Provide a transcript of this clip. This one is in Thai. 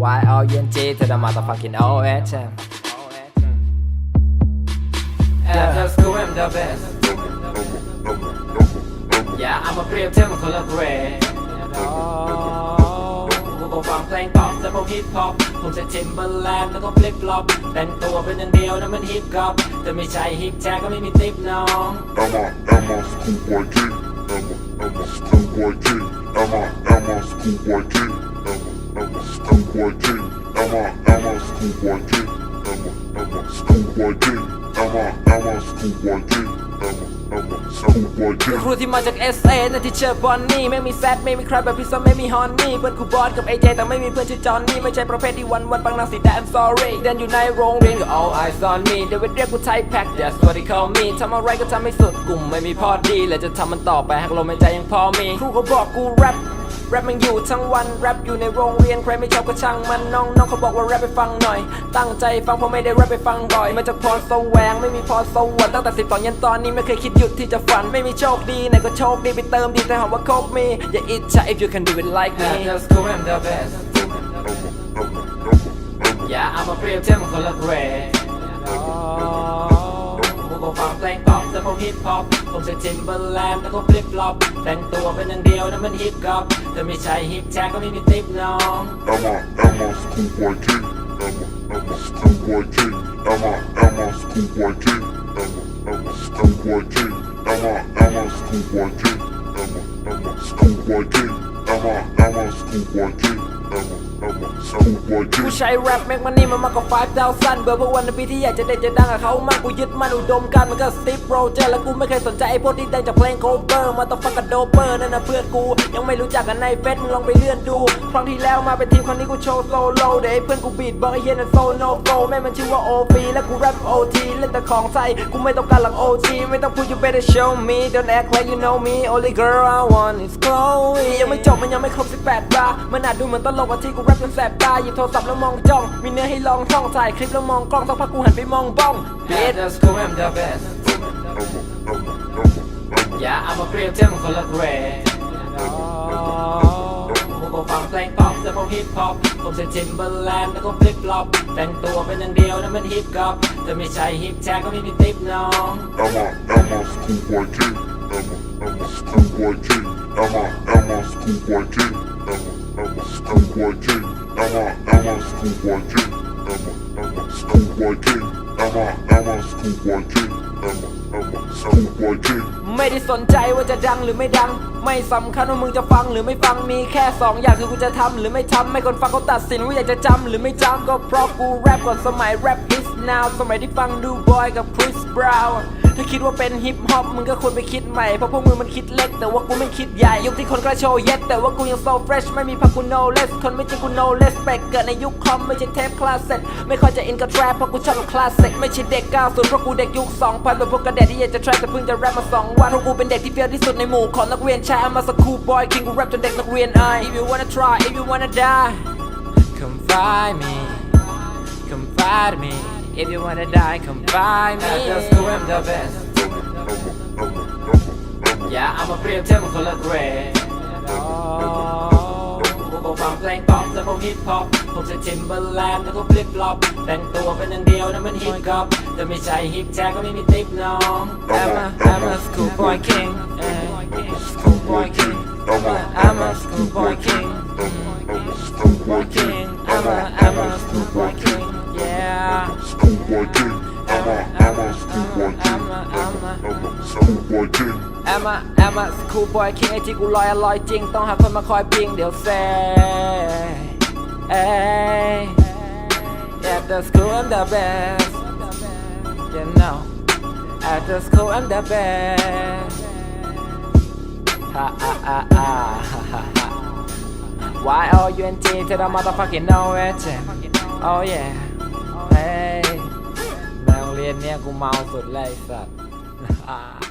the motherfucking OHM At the school I'm the best Yeah I'm a เปรียบเทียบกับคนละเกรดกูก็ฟังเพลงป๊อปแต่พวกฮิปฮอปผมจะทิมเบอร์แลนด์แล้วก็ฟลิปฟลอปแต่งตัวเป็นอย่างเดียวนั่นมันฮิปฮอปแต่ไม่ใช่ฮิปแจ็คก็ไม่มีติปน้อง Emma, Emma, schoolboy king. Emma, Emma, schoolboy king. Emma, Emma, schoolboy king. Emma, schoolboy king. Emma, Emma, schoolboy king. Emma, Emma, schoolboy king. Emma, Emma, schoolboy king. Emma, Emma, schoolboy คือ king. ครูที่มาจาก SA นั่นที่เชื่อบอนนี่ไม่มีแซดไม่มีใครแบบพี่ซอมไม่มีฮอนนี่เพื่อนกูบอสกับ AJ แต่ไม่มีเพื่อนชื่อจอนนี่ไม่ใช่ประเภทที่วันวันปังนังสีแดง sorry เดินอยู่ในโรงเรียนก็ all eyes on me เดวิดเรียกกูไทยแพ็ค that's what they call me ทำอะไรก็ทำให้สุดกลุ่มไม่มีพอดีและจะทำมันต่อไปหากลมหายใจยังพอมีครูเขาบอกกูแรป แรปมันอยู่ทั้งวันแรปอยู่ในโรงเรียนใครไม่ชอบก็ช่างมันน้องน้องเขาบอกว่าแรปไปฟังหน่อย ตั้งใจฟังเพราะไม่ได้แรปไปฟังบ่อยมาจากพรแสวงไม่มีพรสวรรค์ตั้งแต่สิบตอนยันตอนนี้ไม่เคยคิดหยุดที่จะฝันไม่มีโชคดีไหนก็โชคดีไปเติมดีแต่หอมว่าโคบมีอย่าอิจฉา if you can do it like me just go I'm the best yeah I'm a เปรีย เพลงป๊อปแต่พวกฮิปฮอปผมจะทิมเบอร์แลนด์แล้วก็ฟลิปฟลอปแต่งตัวเป็นอย่างเดียวนั่นมันฮิปฮอปแต่ไม่ใช่ฮิปแจ็คก็ไม่มีติปน้อง Emma, Emma, schoolboy king. Emma, Emma, schoolboy king. Emma, Emma, schoolboy king. Emma, Emma, schoolboy king. Emma, Emma, schoolboy king. Emma, Emma, schoolboy king. Emma, Emma, schoolboy king. Emma, Emma, schoolboy กู king. ใช้แรปแม็กมันนี่มันมากกว่าไฟดาวสั้นเบอร์เพราะวันในปีที่อยากจะเด่นจะดังกับเขามากกูยึดมันอุดมการมันก็สตีฟโรเจอร์และกูไม่เคยสนใจไอ้พวกที่ดังจากเพลงโคเวอร์มาต้องฟังกับโดเปอร์นั่นนะเพื่อนกู ยังไม่รู้จักกันในเฟซมึงลองไปเลื่อนดู ครั้งที่แล้วมาเป็นทีมครั้งนี้กูโชว์โซโล่เดี๋ยวไอ้เพื่อนกูบีดบอกไอ้เฮียนั่นโซโนโฟแม่มันชื่อว่าโอฟีและกูแรปโอทีเล่นแต่ของไทยกูไม่ต้องการหลังโอทีไม่ต้องพูด you better show me don't act like you know me only girl I want is Chloe ยังไม่จบมันยังไม่ครบ18บามันอาจดูเหมือนตลกว่าที่กูแรปจนแสบตาหยิบโทรศัพท์แล้วมองจ้อง มีเนื้อให้ลองท่องถ่ายคลิปแล้วมองกล้องสักพักกูหันไปมองบ้อง Bitch that's cool I'm the best Yeah I'm a เปรียบเทียบกับคนละเกรดกูก็ฟังเพลงป๊อปแต่พวกฮิปฮอปผมจะทิมเบอร์แลนด์แล้วก็ฟลิปฟลอปแต่งตัวเป็นอย่างเดียวนั่นมันฮิปฮอปแต่ไม่ใช่ฮิปแจ็คก็ไม่มีติปน้อง Emma, Emma, schoolboy king. Emma, Emma, schoolboy king. Emma, Emma, schoolboy king. Emma, Emma, schoolboy king. Emma, Emma, schoolboy king. Emma, Emma, schoolboy king. Emma, Emma, schoolboy king. Emma, Emma, schoolboy king. ไม่ได้สนใจว่าจะดังหรือไม่ดัง ไม่สำคัญว่ามึงจะฟังหรือไม่ฟังมีแค่สองอย่างคือกูจะทำหรือไม่ทำไม่คนฟังเขาตัดสินว่าอยากจะจำหรือไม่จำก็เพราะกูแรปก่อนสมัยแรปฮิ now สมัยที่ฟังดูบอยกับคริสบราวน์ถ้าคิดว่าเป็นฮิปฮอปมึงก็ควรไปคิดใหม่ เพราะพวกมึงมันคิดเล็ก แต่ว่ากูไม่คิดใหญ่ยุคที่คนกระโชว์เย็ดแต่ว่ากูยัง so fresh ไม่มีพักกู no less คนไม่จริงกู no less แปกเกิดในยุคคอมไม่ใช่เทปคลาสเซ็ตไม่ค่อยจะอินกับ trap เพราะกูชอบคลาสสิกไม่ใช่เด็ก90เพราะกูเด็กยุค2000แบบพวกกระเด็ดที่อยากจะ trap แต่เพิ่งจะแรปมาสองวันเพราะกูเป็นเด็กที่เฟี้ยวที่สุดในหมู่ของนักเรียนชายมาสกูบอยคิงกูแรปจนเด็กนักเรียนอาย if you wanna try if you wanna die come find me come find me if you wanna die come find me I just go I'm the best Yeah I'm a เปรียบเทียบกับคนละเกรดกูก็ฟังเพลงป๊อปแต่พวกฮิปฮอปผมจะทิมเบอร์แลนด์แล้วก็ฟลิปฟลอปแต่งตัวเป็นอย่างเดียวนั่นมันฮิปฮอปแต่ไม่ใช่ฮิปแจ็คก็ไม่มีติปน้อง I'm a I'm a schoolboy king eh, schoolboy king I'm a schoolboy king schoolboy king. แอมอะแอมอะสคูบอยคิงไอที่กูลอยอะลอยจริง ต้องหาคนมาคอยพิงเดี๋ยวเซ่เอ้ย At the school I'm the best You know At the school I'm the best Ha ha ha ha ha ha ha Y O U and T to the motherfucking know it Oh yeah Hey ในโรงเรียนเนี้ยกูเมาสุดเลยสัตว์ 啊。